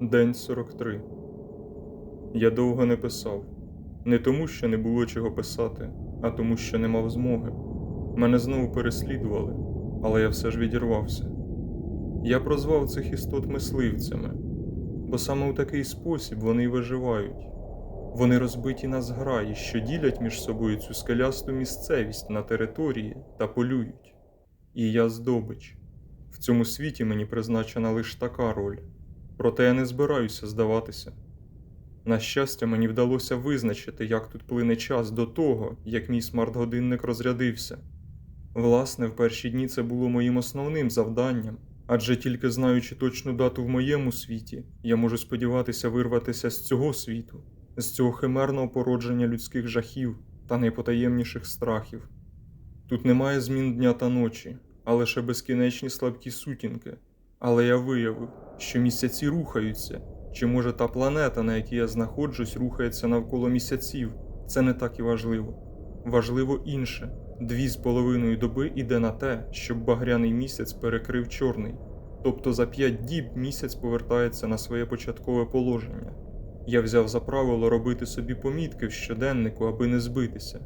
День 43. Я довго не писав. Не тому, що не було чого писати, а тому, що не мав змоги. Мене знову переслідували, але я все ж відірвався. Я прозвав цих істот мисливцями, бо саме у такий спосіб вони й виживають. Вони розбиті на зграї, що ділять між собою цю скелясту місцевість на території та полюють. І я здобич. В цьому світі мені призначена лише така роль, проте я не збираюся здаватися. На щастя, мені вдалося визначити, як тут плине час до того, як мій смарт-годинник розрядився. Власне, в перші дні це було моїм основним завданням, адже тільки знаючи точну дату в моєму світі, я можу сподіватися вирватися з цього світу, з цього химерного породження людських жахів та найпотаємніших страхів. Тут немає змін дня та ночі, а лише безкінечні слабкі сутінки. Але я виявив, що місяці рухаються, чи може та планета, на якій я знаходжусь, рухається навколо місяців. Це не так і важливо. Важливо інше: дві з половиною доби іде на те, щоб багряний місяць перекрив чорний. Тобто за п'ять діб місяць повертається на своє початкове положення. Я взяв за правило робити собі помітки в щоденнику, аби не збитися.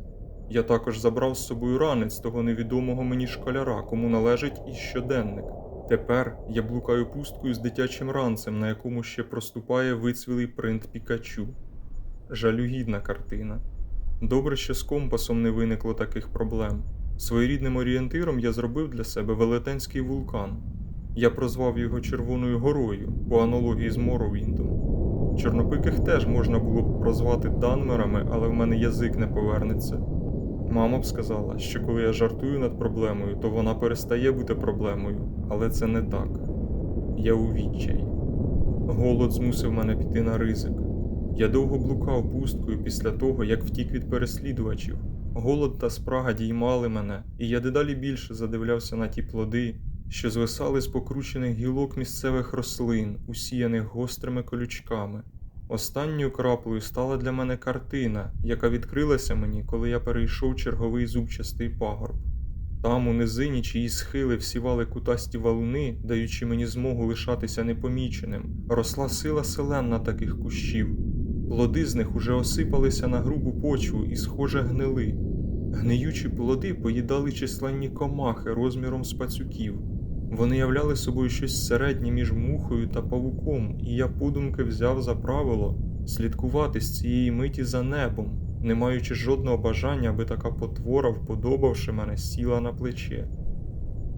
Я також забрав з собою ранець того невідомого мені школяра, кому належить і щоденник. Тепер я блукаю пусткою з дитячим ранцем, на якому ще проступає вицвілий принт Пікачу. Жалюгідна картина. Добре, що з компасом не виникло таких проблем. Своєрідним орієнтиром я зробив для себе велетенський вулкан. Я прозвав його Червоною горою по аналогії з Моровіндом. Чорнопиких теж можна було б прозвати данмерами, але в мене язик не повернеться. Мама б сказала, що коли я жартую над проблемою, то вона перестає бути проблемою, але це не так. Я у відчаї. Голод змусив мене піти на ризик. Я довго блукав пусткою після того, як втік від переслідувачів. Голод та спрага діймали мене, і я дедалі більше задивлявся на ті плоди, що звисали з покручених гілок місцевих рослин, усіяних гострими колючками. Останньою краплею стала для мене картина, яка відкрилася мені, коли я перейшов черговий зубчастий пагорб. Там, у низині, чиї схили всівали кутасті валуни, даючи мені змогу лишатися непоміченим, росла сила селенна таких кущів. Плоди з них уже осипалися на грубу почву і, схоже, гнили. Гниючі плоди поїдали численні комахи розміром з пацюків. Вони являли собою щось середнє між мухою та павуком, і я подумки взяв за правило слідкувати з цієї миті за небом, не маючи жодного бажання, аби така потвора, вподобавши мене, сіла на плече.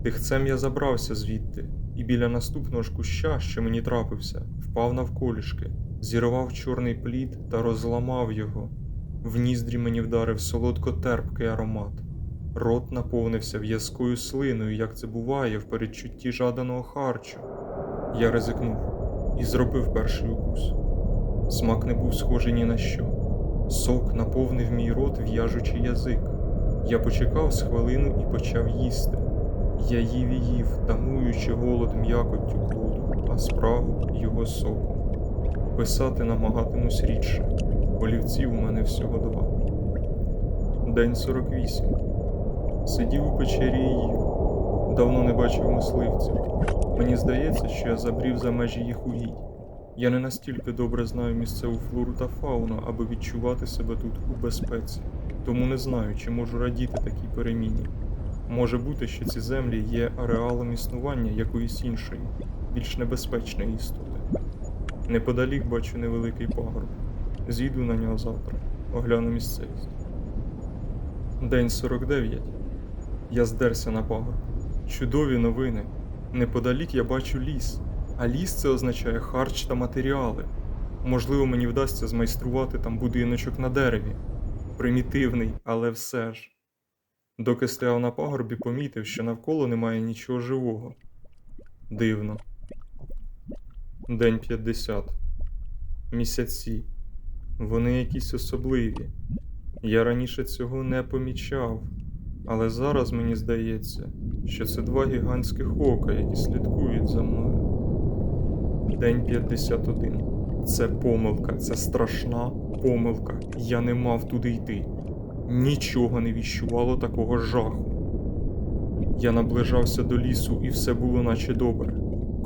Тихцем я забрався звідти, і біля наступного ж куща, що мені трапився, впав навколішки, зірвав чорний плід та розламав його. В ніздрі мені вдарив солодко-терпкий аромат. Рот наповнився в'язкою слиною, як це буває в передчутті жаданого харчу. Я ризикнув і зробив перший укус. Смак не був схожий ні на що. Сок наповнив мій рот, в'яжучи язик. Я почекав з хвилину і почав їсти. Я їв і їв, тамуючи голод м'якоттю плоду, а спрагу його соком. Писати намагатимусь рідше. Олівців у мене всього два. День 48. Сидів у печері і їв. Давно не бачив мисливців. Мені здається, що я забрів за межі їх угідь. Я не настільки добре знаю місцеву флору та фауну, аби відчувати себе тут у безпеці, тому не знаю, чи можу радіти такій переміні. Може бути, що ці землі є ареалом існування якоїсь іншої, більш небезпечної істоти. Неподалік бачу невеликий пагорб. Зійду на нього завтра, огляну місцевість. День 49. Я здерся на пагорб. Чудові новини. Неподалік я бачу ліс, а ліс це означає харч та матеріали. Можливо, мені вдасться змайструвати там будиночок на дереві. Примітивний, але все ж. Доки стояв на пагорбі, помітив, що навколо немає нічого живого. Дивно. День 50. Місяці. Вони якісь особливі. Я раніше цього не помічав, але зараз мені здається, що це два гігантських ока, які слідкують за мною. День 51. Це помилка, це страшна помилка. Я не мав туди йти. Нічого не віщувало такого жаху. Я наближався до лісу, і все було наче добре.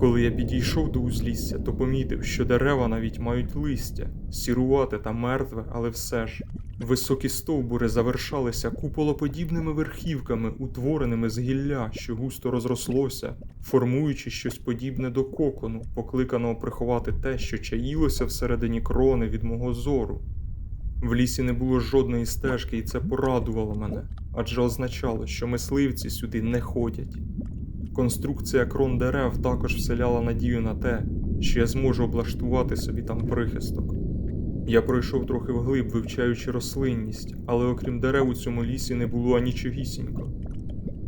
Коли я підійшов до узлісся, то помітив, що дерева навіть мають листя, сірувате та мертве, але все ж. Високі стовбури завершалися куполоподібними верхівками, утвореними з гілля, що густо розрослося, формуючи щось подібне до кокону, покликаного приховати те, що чаїлося всередині крони від мого зору. В лісі не було жодної стежки, і це порадувало мене, адже означало, що мисливці сюди не ходять. Конструкція крон дерев також вселяла надію на те, що я зможу облаштувати собі там прихисток. Я пройшов трохи вглиб, вивчаючи рослинність, але окрім дерев у цьому лісі не було анічогісінько.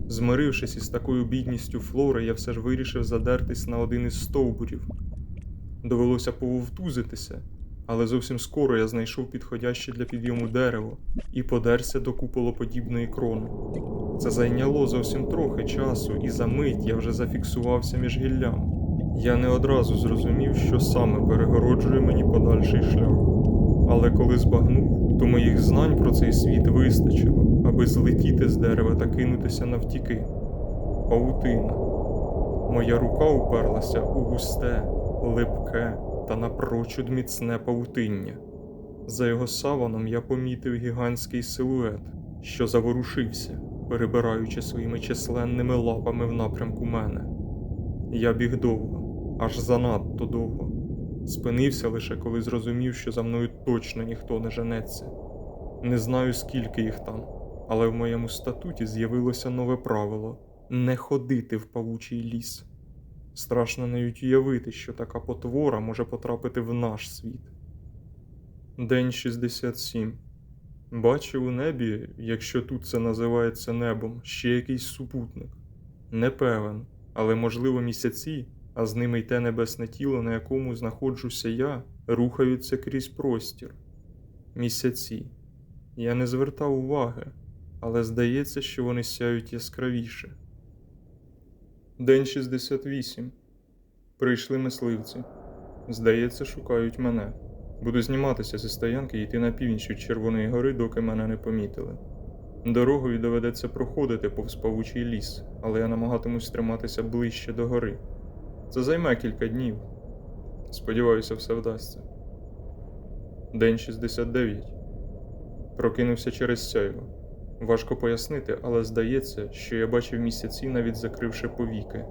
Змирившись із такою бідністю флори, я все ж вирішив задертись на один із стовбурів. Довелося пововтузитися, але зовсім скоро я знайшов підходяще для підйому дерево і подерся до куполоподібної крони. Це зайняло зовсім трохи часу, і за мить я вже зафіксувався між гіллям. Я не одразу зрозумів, що саме перегороджує мені подальший шлях. Але коли збагнув, то моїх знань про цей світ вистачило, аби злетіти з дерева та кинутися навтіки. Паутина. Моя рука уперлася у густе, липке та напрочуд міцне павутиння. За його саваном я помітив гігантський силует, що заворушився, перебираючи своїми численними лапами в напрямку мене. Я біг довго, аж занадто довго. Спинився лише коли зрозумів, що за мною точно ніхто не женеться. Не знаю, скільки їх там, але в моєму статуті з'явилося нове правило не ходити в павучий ліс. Страшно навіть уявити, що така потвора може потрапити в наш світ. День 67. Бачив у небі, якщо тут це називається небом, ще якийсь супутник. Не певен, але можливо місяці, а з ними й те небесне тіло, на якому знаходжуся я, рухаються крізь простір. Місяці. Я не звертав уваги, але здається, що вони сяють яскравіше. День 68. Прийшли мисливці. Здається, шукають мене. Буду зніматися зі стоянки і йти на північ від Червоної гори, доки мене не помітили. Дорогою доведеться проходити повз павучий ліс, але я намагатимусь триматися ближче до гори. Це займе кілька днів. Сподіваюся, все вдасться. День 69. Прокинувся через сяйво. Важко пояснити, але здається, що я бачив місяці, навіть закривши повіки.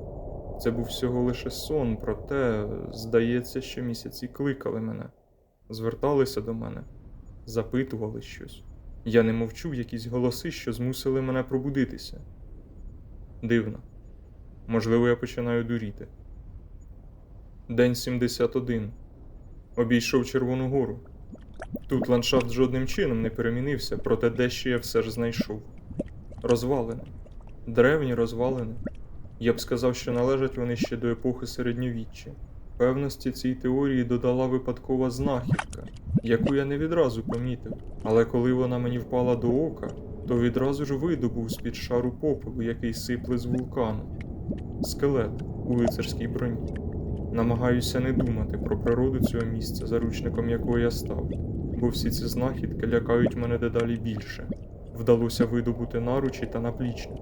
Це був всього лише сон, проте здається, що місяці кликали мене, зверталися до мене, запитували щось. Я не мовчу якісь голоси, що змусили мене пробудитися. Дивно. Можливо, я починаю дуріти. День 71. Обійшов Червону гору. Тут ландшафт жодним чином не перемінився, проте дещо я все ж знайшов. Розвалини. Древні розвалини. Я б сказав, що належать вони ще до епохи середньовіччя. Певності цій теорії додала випадкова знахідка, яку я не відразу помітив, але коли вона мені впала до ока, то відразу ж видобув з-під шару попелу, який сипле з вулкану. Скелет у лицарській броні. Намагаюся не думати про природу цього місця, заручником якого я став, бо всі ці знахідки лякають мене дедалі більше. Вдалося видобути наручі та наплічник.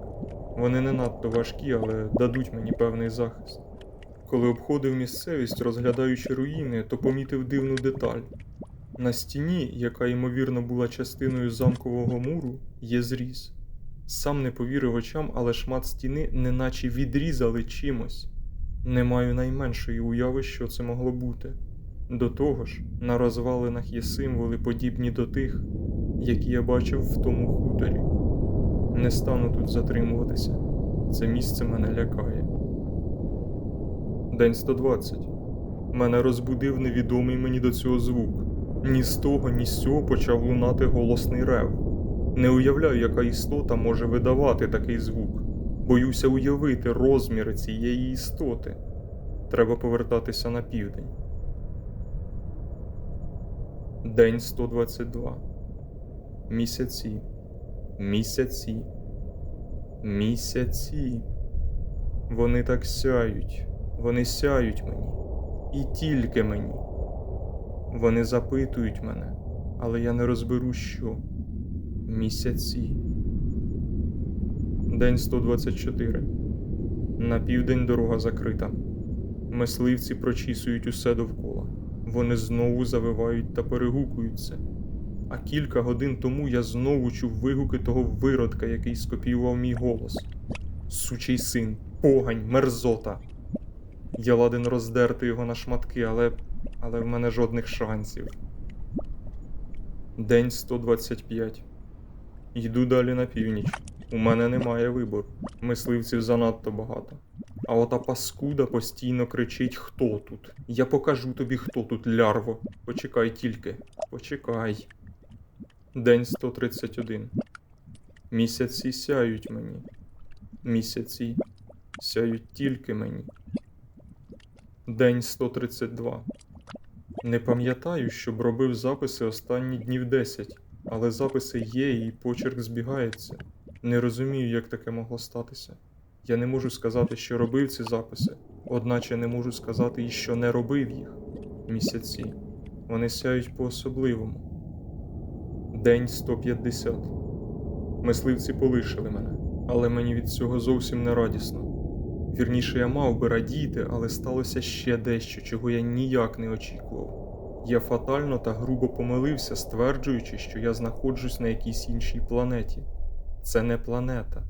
Вони не надто важкі, але дадуть мені певний захист. Коли обходив місцевість, розглядаючи руїни, то помітив дивну деталь. На стіні, яка ймовірно була частиною замкового муру, є зріз. Сам не повірив очам, але шмат стіни неначе відрізали чимось. Не маю найменшої уяви, що це могло бути. До того ж, на розвалинах є символи, подібні до тих, які я бачив в тому хуторі. Не стану тут затримуватися. Це місце мене лякає. День 120. Мене розбудив невідомий мені до цього звук. Ні з того, ні з цього почав лунати голосний рев. Не уявляю, яка істота може видавати такий звук. Боюся уявити розміри цієї істоти. Треба повертатися на південь. День 122. Місяці. Місяці. Місяці. Вони так сяють. Вони сяють мені. І тільки мені. Вони запитують мене, але я не розберу що. Місяці. День 124. На південь дорога закрита. Мисливці прочісують усе довкола. Вони знову завивають та перегукуються. А кілька годин тому я знову чув вигуки того виродка, який скопіював мій голос. Сучий син, погань, мерзота. Я ладен роздерти його на шматки, але. але в мене жодних шансів. День 125. Йду далі на північ. У мене немає вибору. Мисливців занадто багато. А ота паскуда постійно кричить: Хто тут? Я покажу тобі, хто тут, лярво. Почекай тільки. Почекай. День 131. Місяці сяють мені. Місяці сяють тільки мені. День 132. Не пам'ятаю, щоб робив записи останні днів 10, але записи є і почерк збігається. Не розумію, як таке могло статися. Я не можу сказати, що робив ці записи, одначе не можу сказати і що не робив їх. Місяці. Вони сяють по-особливому. День 150. Мисливці полишили мене, але мені від цього зовсім не радісно. Вірніше, я мав би радіти, але сталося ще дещо, чого я ніяк не очікував. Я фатально та грубо помилився, стверджуючи, що я знаходжусь на якійсь іншій планеті. Це не планета.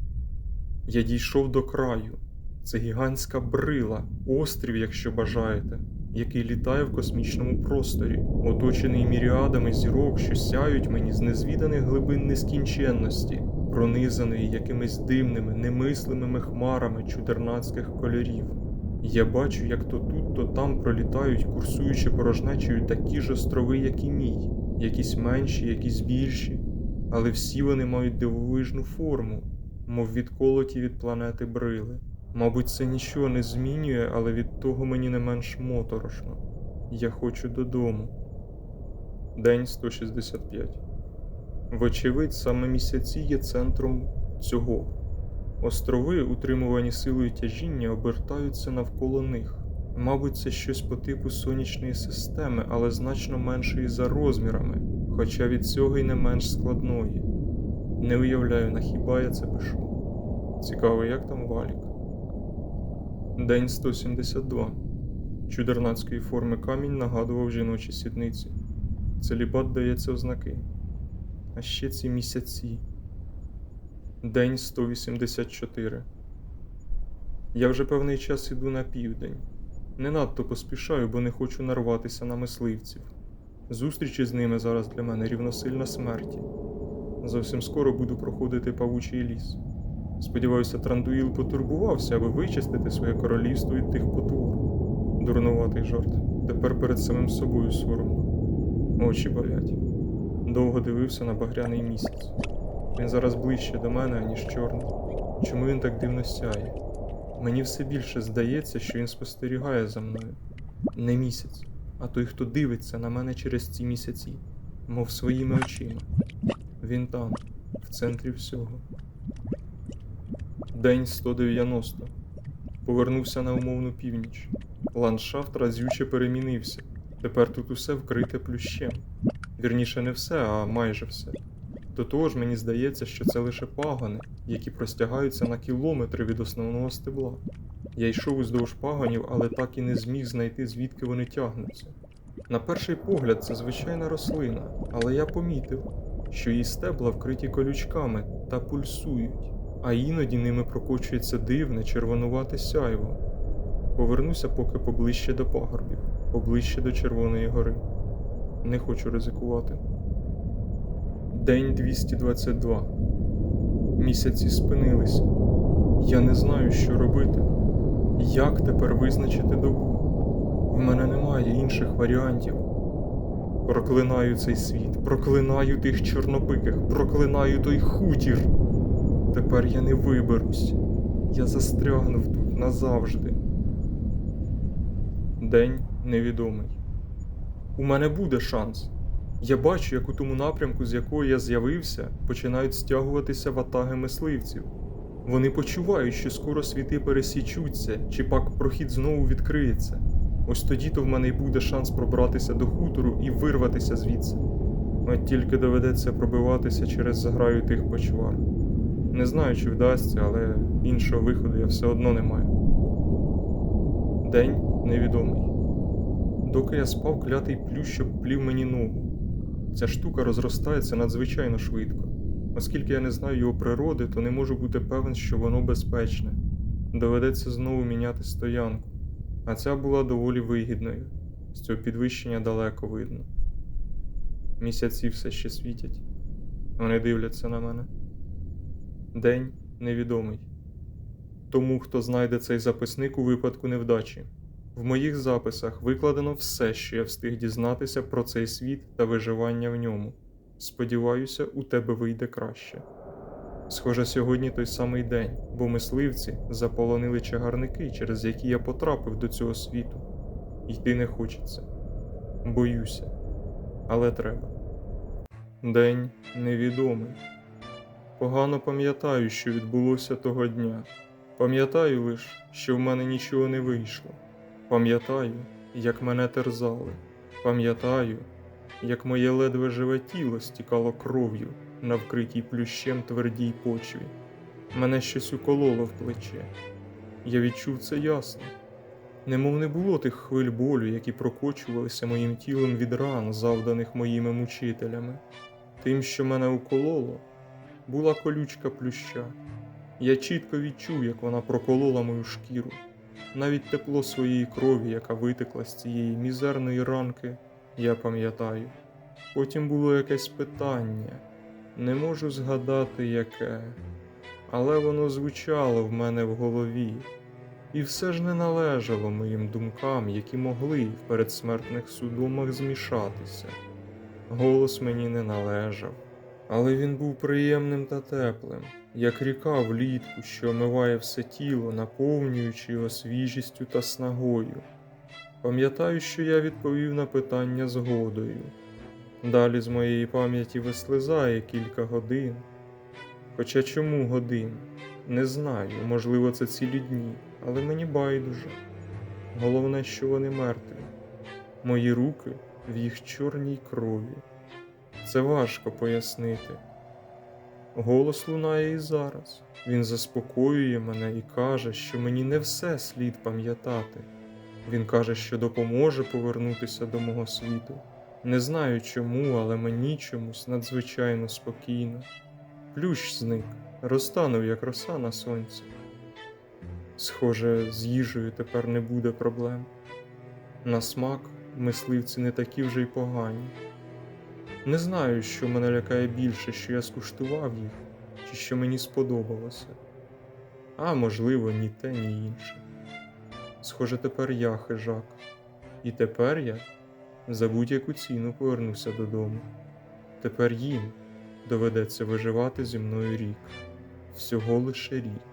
Я дійшов до краю. Це гігантська брила, острів, якщо бажаєте, який літає в космічному просторі, оточений міріадами зірок, що сяють мені з незвіданих глибин нескінченності, пронизаної якимись дивними, немислимими хмарами чудернацьких кольорів. Я бачу, як то тут, то там пролітають, курсуючи порожнечею такі ж острови, як і мій, якісь менші, якісь більші, але всі вони мають дивовижну форму, мов відколоті від планети брили. Мабуть, це нічого не змінює, але від того мені не менш моторошно. Я хочу додому. День 165. Вочевидь, саме місяці є центром цього. Острови, утримувані силою тяжіння, обертаються навколо них. Мабуть, це щось по типу сонячної системи, але значно меншої за розмірами, хоча від цього й не менш складної. Не уявляю, на хіба я це пишу. Цікаво, як там валік. День 172. Чудернацької форми камінь нагадував жіночі сідниці. Целібат дається ознаки. А ще ці місяці. День 184. Я вже певний час іду на південь. Не надто поспішаю, бо не хочу нарватися на мисливців. Зустрічі з ними зараз для мене рівносильна смерті. Зовсім скоро буду проходити павучий ліс. Сподіваюся, Трандуїл потурбувався, аби вичистити своє королівство від тих потвор. Дурнуватий жарт. Тепер перед самим собою соромно. Очі болять. Довго дивився на багряний місяць. Він зараз ближче до мене, ніж чорний. Чому він так дивно сяє? Мені все більше здається, що він спостерігає за мною. Не місяць, а той, хто дивиться на мене через ці місяці, мов своїми очима. Він там, в центрі всього. День 190. Повернувся на умовну північ. Ландшафт разюче перемінився. Тепер тут усе вкрите плющем. Вірніше, не все, а майже все. До того ж, мені здається, що це лише пагони, які простягаються на кілометри від основного стебла. Я йшов уздовж пагонів, але так і не зміг знайти, звідки вони тягнуться. На перший погляд, це звичайна рослина, але я помітив, що її стебла вкриті колючками та пульсують, а іноді ними прокочується дивне червонувате сяйво. Повернуся поки поближче до пагорбів, поближче до Червоної гори. Не хочу ризикувати. День 222. Місяці спинилися. Я не знаю, що робити. Як тепер визначити добу? В мене немає інших варіантів. Проклинаю цей світ, проклинаю тих чорнопиких, проклинаю той хутір. Тепер я не виберусь. Я застрягнув тут назавжди. День невідомий. У мене буде шанс. Я бачу, як у тому напрямку, з якого я з'явився, починають стягуватися ватаги мисливців. Вони почувають, що скоро світи пересічуться, чи пак прохід знову відкриється. Ось тоді то в мене й буде шанс пробратися до хутору і вирватися звідси. От тільки доведеться пробиватися через заграю тих почвар. Не знаю, чи вдасться, але іншого виходу я все одно не маю. День невідомий. Доки я спав, клятий плющ обплів мені ногу. Ця штука розростається надзвичайно швидко. Оскільки я не знаю його природи, то не можу бути певен, що воно безпечне. Доведеться знову міняти стоянку. А ця була доволі вигідною. З цього підвищення далеко видно. Місяці все ще світять. Вони дивляться на мене. День невідомий. Тому, хто знайде цей записник у випадку невдачі. В моїх записах викладено все, що я встиг дізнатися про цей світ та виживання в ньому. Сподіваюся, у тебе вийде краще. Схоже, сьогодні той самий день, бо мисливці заполонили чагарники, через які я потрапив до цього світу. Йти не хочеться. Боюся, але треба. День невідомий. Погано пам'ятаю, що відбулося того дня. Пам'ятаю лише, що в мене нічого не вийшло. Пам'ятаю, як мене терзали. Пам'ятаю, як моє ледве живе тіло стікало кров'ю на вкритій плющем твердій почві. Мене щось укололо в плече. Я відчув це ясно. Немов не було тих хвиль болю, які прокочувалися моїм тілом від ран, завданих моїми мучителями. Тим, що мене укололо, була колючка плюща. Я чітко відчув, як вона проколола мою шкіру. Навіть тепло своєї крові, яка витекла з цієї мізерної ранки, я пам'ятаю. Потім було якесь питання, не можу згадати яке, але воно звучало в мене в голові, і все ж не належало моїм думкам, які могли в передсмертних судомах змішатися. Голос мені не належав, але він був приємним та теплим, як ріка влітку, що омиває все тіло, наповнюючи його свіжістю та снагою. Пам'ятаю, що я відповів на питання згодою. Далі з моєї пам'яті вислизає кілька годин. Хоча чому годин? Не знаю, можливо, це цілі дні, але мені байдуже. Головне, що вони мертві. Мої руки в їх чорній крові. Це важко пояснити. Голос лунає і зараз. Він заспокоює мене і каже, що мені не все слід пам'ятати. Він каже, що допоможе повернутися до мого світу. Не знаю чому, але мені чомусь надзвичайно спокійно. Плющ зник, розтанув, як роса на сонці. Схоже, з їжею тепер не буде проблем. На смак мисливці не такі вже й погані. Не знаю, що мене лякає більше, що я скуштував їх, чи що мені сподобалося. А можливо, ні те, ні інше. Схоже, тепер я хижак, і тепер я за будь-яку ціну повернуся додому. Тепер їм доведеться виживати зі мною рік, всього лише рік.